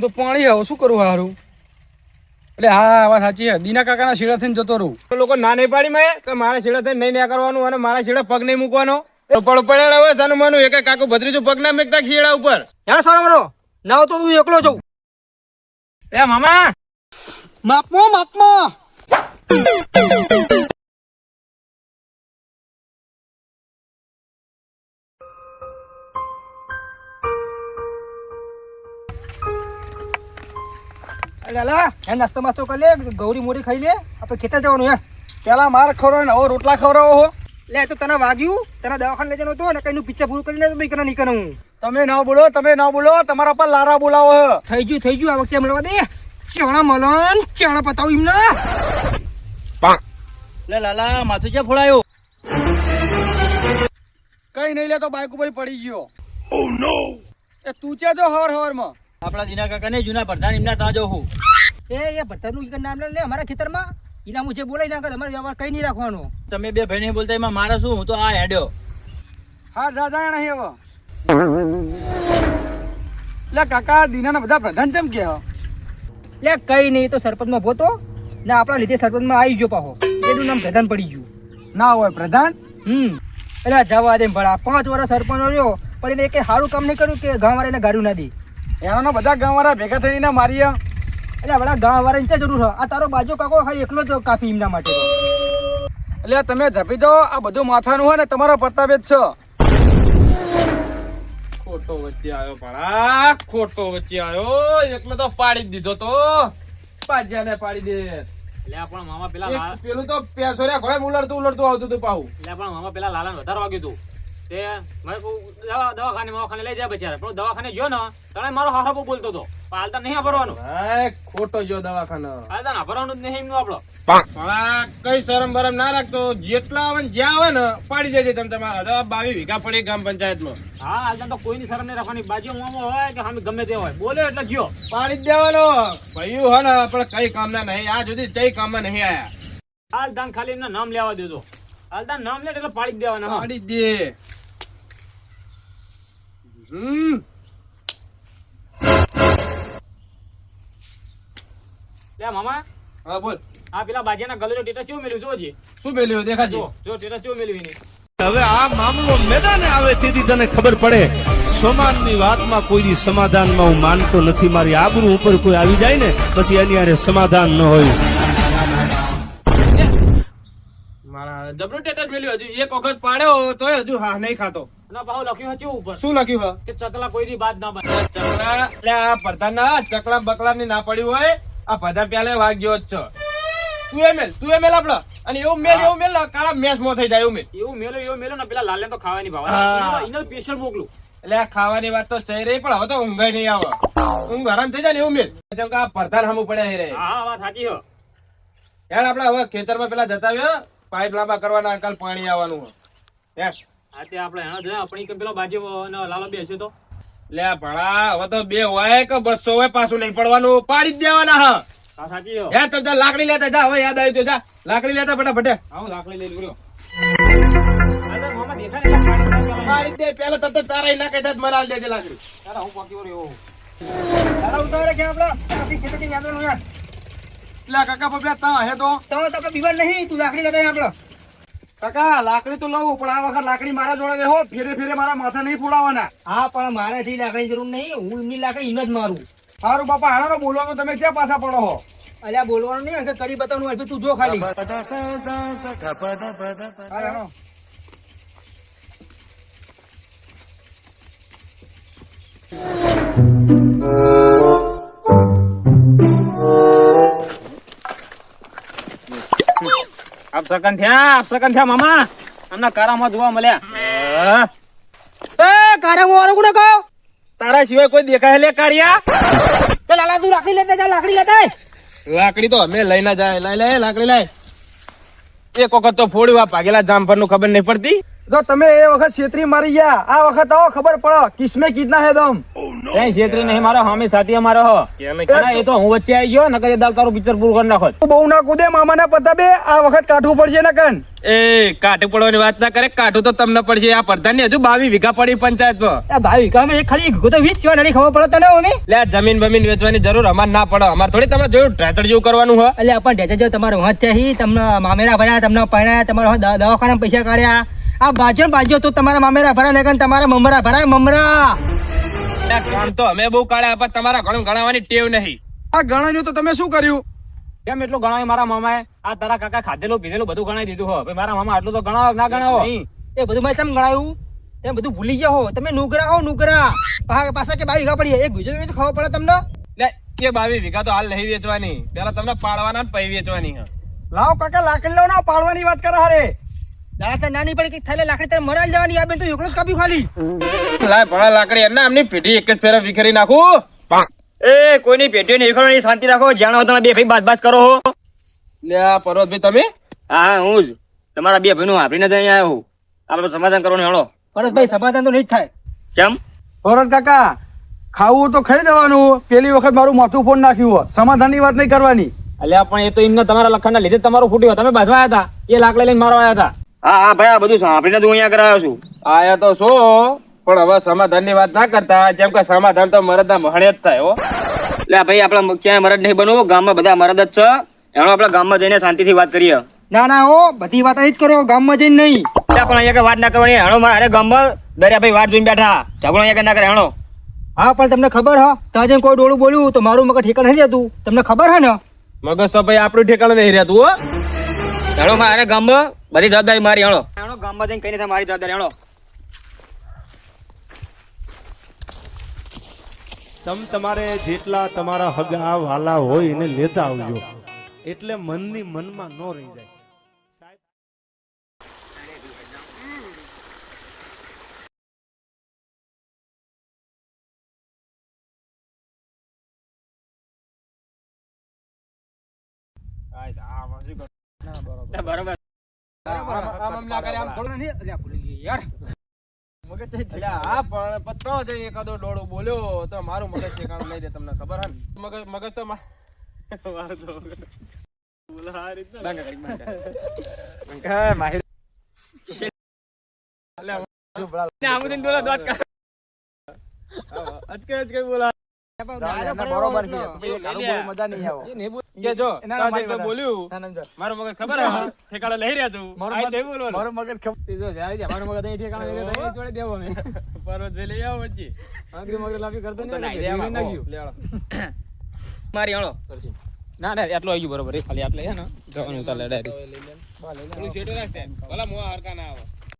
આમ તો પાણી હવે શું કરું હારું? એટલે હા વાત સાચી છે. દીના કાકાના શેડા થઈને જતો રહું. લોકો ના નહીં પાડી મેં કે મારા શેડા થઈને નહીં ન્યા કરવાનું અને મારા શેડા પગ નહીં મૂકવાનો. પડ પડેલા હોય સાનું માનું એક કાકુ ભત્રીજું પગ ના મેકતા શેડા ઉપર? યાર સારો ના તો તું એકલો જઉં. એ મામા! માપમો માપમાં. લાલા હે નાસ્તો માસ્તો કરી લે ગૌરી મોરી ખાઈ લે આપણે ખેતર જવાનું યાર પેલા માર ખવડાવો ને હવે રોટલા ખવડાવો હો. લે તો તને વાગ્યું તને દવાખાને લઈ જવાનો હતો ને કઈનું પિક્ચર પૂરું કરીને તો નીકળે નીકળે હું તમે ના બોલો તમે ના બોલો તમારા પર લારા બોલાવો થઈ ગયું થઈ ગયું આ વખતે મળવા દે. ચણા મલન ચણા પતાવું એમને. લે લાલા માથું છે ફોડાયો? કઈ નહીં લે તો બાઇક ઉપર પડી ગયો. એ તું છે જો હવાર હવારમાં આપણા જીના કાકા ને જૂના પ્રધાન એમના ત્યાં જો હું એ એ ભરતરનું ઈ નામ લે અમારા ખેતરમાં. એના મુજબ બોલાઈ નાખે તમારે વ્યવહાર કઈ નહીં રાખવાનો. તમે બે ભાઈ નહીં બોલતા એમાં મારે શું? હું તો આ હેડ્યો. હા દાદા જા નહીં હવે લે કાકા દીનાના બધા પ્રધાન ચમ કે લે કઈ નહીં તો તો સરપંચમાં ભોતો. ને આપણા લીધે સરપંચમાં આવી ગયો પાહો. એનું નામ પ્રધાન પડી ગયું. ના હોય પ્રધાન? હમ. એટલે જવા દે ભલા. પાંચ વર્ષ સરપંચ રહ્યો પણ એને એક સારું કામ નહીં કર્યું કે ગામ વાળાને ગાડું ના દે? એનો બધા ગામ વાળા ભેગા થઈને મારી એટલે આપણા ગામ વાળાને ક્યાં જરૂર આ તારો બાજુ કાકો ખાલી એકલો જ કાફી એમના માટે એટલે તમે જપી દો આ બધું માથાનું હોય ને તમારો પ્રતાપ જ છે. ખોટો વચ્ચે આવ્યો ભણા ખોટો વચ્ચે આવ્યો. એકલો તો પાડી જ દીધો તો. પાજ્યાને પાડી દે. એટલે મામા પેલા પેલું તો પેસો રે ઘોડે ઉલડતું ઉલડતું આવતું હતું પાહું. એટલે પણ મામા પેલા લાલન વધારે વાગ્યું હતું. તે મારે દવા દવાખાને દવાખાને લઈ જાય બચારા. પણ દવાખાને ગયો ને તને મારો હારો બહુ બોલતો હતો. પણ હાલતા નહીં ભરવાનું ખોટો જો દવાખાનો. હાલતા ના ભરવાનું જ નહીં એમનું આપણો. કઈ શરમ બરમ ના રાખતો. જેટલા આવે ને જ્યાં આવે ને પાડી દેજે તમે તમારા. તો બાવી વીઘા પડી ગામ પંચાયતમાં. હા હાલતા તો કોઈની શરમ નહીં રાખવાની. બાજુ મામો હોય કે સામે ગમે તે હોય. બોલે એટલે ગયો. પાડી જ દેવાનો. ભાઈ હે ને પણ કઈ કામના નહીં. આ સુધી કઈ કામમાં નહીં આયા. હાલદાન ખાલી એમના નામ લેવા દેજો. હાલદાન નામ લે એટલે પાડી જ દેવાના પાડી દે. હમ. લે મામા હા બોલ. આ પેલા બાજીના ગલેલો ટેટા ચેવું મેલ્યું? જોજે શું મેલ્યું? દેખાજી. જો જો ટેટા ચેવું મેલ્યું એની. હવે આ મામલો મેદાને આવે તેથી તને ખબર પડે સમાજની વાતમાં કોઈ દી સમાધાનમાં હું માનતો નથી. મારી આબરૂ ઉપર કોઈ આવી જાય ને પછી એની હારે સમાધાન ન હોય. મારા જબરું ટેટસ મેલ્યું. હજુ એક વખત પાડ્યો તોય હજુ હા નહીં ખાતો. અને ભાવ લખ્યું છે ઉપર? શું લખ્યું હે કે ચકલા કોઈ બાદ ના બને ચકલા એટલે આ પ્રધાન ના ચકલા બકલા ની ના પડ્યું હોય આ બધા પેલે વાગ્યો જ છે. તું એ મેલ તું એ મેલ આપડે. અને એવું મેલ એવું મેલ કાળા મેસ મો થઈ જાય એવું મેલ. એવું મેલો એવું મેલો ને પેલા લાલે તો ખાવાની ભાવ એને સ્પેશિયલ મોકલું. એટલે આ ખાવાની વાત તો થઈ રહી પણ હવે તો ઊંઘ નહીં આવે. ઊંઘ હરામ થઈ જાય ને એવું મેલ. જેમ કે આ પ્રધાન સામું પડ્યા રે. હા વાત સાચી હો. યાર આપડે હવે ખેતરમાં પેલા જતા આવ્યો પાઇપ લાંબા કરવાના કાલ પાણી આવવાનું હે. આ તે આપણે હેણો જોઈએ આપણી કે પેલો બાજુ લાલો બેસ્યો તો. લે ભણા હવે તો બે હોય કે બસો હોય પાછું નહીં પડવાનું. પાડી જ દેવાના હા. હા સાચી હો તમે લાકડી લેતા જા હવે યાદ આવ્યું તો જા. લાકડી લેતા ફટાફટ. હું લાકડી લઈ લીધું. પાડી દે પેલા તરત તારા કહેતા જ મને આલ દેજે લાકડી. તારા હું પોકી રહ્યો. તારા ઉતાવળે ક્યાં આપણા આપણી ખેતરથી યાદ યાર. એટલે કાકા પપ્યા તા હે તો? તો આપણે બીમાર નહીં તું લાકડી લેતા આપણે કાકા લાકડી તો લઉં પણ આ વખત લાકડી મારા જોડે રહો ફેરે ફેરે મારા માથા નહીં ફોડાવાના. હા પણ મારે થી લાકડી જરૂર નહીં. હું એમની લાકડી ઈનો જ મારું. સારું બાપા હાલો બોલવાનું તમે ક્યાં પાછા પડો હો? અલ્યા બોલવાનું નહીં અંકલ કરી બતાવવાનું હોય તું જો ખાલી. હાલ, હાલો. થયા આપ સકન થયા મામા. આમના કારામાં જોવા મળ્યા. એ કારામાં વાળો કોને કહો તારા સિવાય કોઈ દેખાય લે કાઢ્યા તો લાલા તું લાકડી લેતા જા લાકડી લેતા. લાકડી તો અમે લઈને જાય. લઈ લે લાકડી લાય. એક વખત તો ફોડ્યું આ ભાગેલા જામફળનું ખબર નહીં પડતી. તો તમે એ વખત છેતરી મારી ગયા આ વખત આવો ખબર પડો. કિસમે કીધના હે દમ. ક્યાંય છેતરી નહીં મારો હામી સાથી અમારો હો. એ તો હું વચ્ચે આવી ગયો નકર એ દાલ તારું પિક્ચર પૂરું કરી નાખો. બહુ ના કૂદે મામાના પતાબે આ વખત કાઢવું પડશે ને કન એ કાઠું પડવાની વાત ના કરે કાઠું તો તમને પડશે આ પ્રધાન હજુ બાવી વીઘા પડી પંચાયતમાં. આ ભાઈ કામે ખાલી તો વીજ છે નડી ખબર પડે તને અમે લે જમીન બમીન વેચવાની જરૂર અમારે ના પડે. અમારે થોડી તમે જોયું ટ્રેક્ટર જેવું કરવાનું હોય. એટલે પણ ઢેચા જો તમારો થયા તમને મામેરા ભર્યા તમને પરણ્યા તમારા દવાખાના પૈસા કાઢ્યા. આ બાજુ ને બાજુ તો તમારા મામેરા ભરા ને તમારા મમરા ભરાય મમરા. આ કામ તો અમે બહુ કાઢ્યા પણ તમારા ઘણું ગણાવવાની ટેવ નહીં. આ ગણાયું તો તમે શું કર્યું? કેમ એટલું ગણાવ્યું મારા મામાએ? આ તારા કાકા ખાધેલું પીધેલું બધું ગણાવી દીધું હો. મારા મામા આટલું તો ગણાવો ના ગણાવો? એ બધું મેં તમે ગણાયું? તમે બધું ભૂલી ગયા હો. તમે નુગરા હો નુગરા. પાછા કે બાવી પડી એક ગુજરાતી તો ખબર પડે તમને? લે કે બાવી વીઘા તો હાલ નહીં વેચવાની. પેલા તમને પાડવાના ને પૈ વેચવાની હા. લાવ કાકા લાકડી લાવ ના પાડવાની વાત કરે હારે. દાદા નાની પડી કે થયેલા લાકડી તારે મરાલ જવાની આ બેન તો એકલો જ કાપી ખાલી. લાય ભણા લાકડી એના એમની પેઢી એક જ ફેરા વિખેરી નાખું. એ કોઈની પેઢી નહીં ખરો શાંતિ રાખો જાણો તમે બે ભાઈ બાદ બાદ કરો હો. લે આ પર્વતભાઈ તમે? હા હું જ. તમારા બે ભાઈનું આપીને જ અહીંયા આવ્યો આપણે સમાધાન કરવાનું હેળો પરસભાઈ સમાધાન તો નહીં જ થાય. કેમ? ભરત કાકા ખાવું તો ખાઈ દેવાનું. પેલી વખત મારું માથું ફોન નાખ્યું હોય. સમાધાનની વાત નહીં કરવાની. અલ્યા પણ એ તો એમના તમારા લખણના લીધે તમારું ફૂટ્યું તમે બાજવા આવ્યા હતા. એ લાકડા લઈને મારવા આવ્યા હતા. હા હા ભાઈ આ બધું સાંભળીને તું અહીંયા કરાયો છું. આયા તો શું પણ હવે સમાધાનની વાત ના કરતા જેમ કે સમાધાન તો મરદ ના મહણે જ થાય હો. એટલે ભાઈ આપણા ક્યાંય મરદ નહીં બનવું ગામમાં બધા મરદ જ છે. એનો આપણા ગામમાં જઈને શાંતિથી વાત કરીએ. ના ના હો બધી વાત જ કરો ગામમાં જઈને નહીં. એટલે પણ અહીંયા વાત ના કરવાની હેણો મારે ગામમાં દરિયાભાઈ વાત જોઈને બેઠા. ઝઘડો અહીંયા ના કરે હેણો. હા પણ તમને ખબર હા ત્યાં જઈને કોઈ ડોળું બોલ્યું તો મારું મગજ ઠેકાણ નહીં રહેતું. તમને ખબર હે ને? મગજ તો ભાઈ આપણું ઠેકાણું નહીં રહેતું હો. હેણો મારે ગામમાં બધી જવાબદારી મારી હેણો. હેણો ગામમાં જઈને કઈ નથી મારી જવાબદારી હેણો. તમ તમારે જેટલા તમારા હગા વાલા હોય એને લેતા આવજો. એટલે મનની મનમાં ન રહી જાય. બરોબર. આમ આમ ના કરે, આમ થોડું યાર. અલ્યા, હા પણ પત્રો જઈને એકાદો ડોળો બોલ્યો તો મારું મગજ ઠેકાણું નહીં તમને ખબર હે? મગજ મગજ તો મારું તો મગજ. આ રીતના. અલ્યા, બોલા મજા નહીં આવે. કે જો મારી બોલ્યું. ના, ના, જો. મગજ ખબર ઠેકાણે લઈ રહ્યા તું. મારું મગજ- તે બોલવાનું. મગજ ખબર જો જાય છે, મગજ અહીં ઠેકાણે લઈ ગયા, તો અહીં જોડે દેવો અમે. પર્વતભાઈ લઈ આવો વચ્ચે. આંગળી માંગળી લાંબી કરતો નહીં, તો નાઈ એટલે. નાખ્યું. મારી ના ના આવી ગયું બરોબર. ખાલી આટલે છે ને. જવાનું થોડું રાખ ભલા મોં હરખા ના આવે.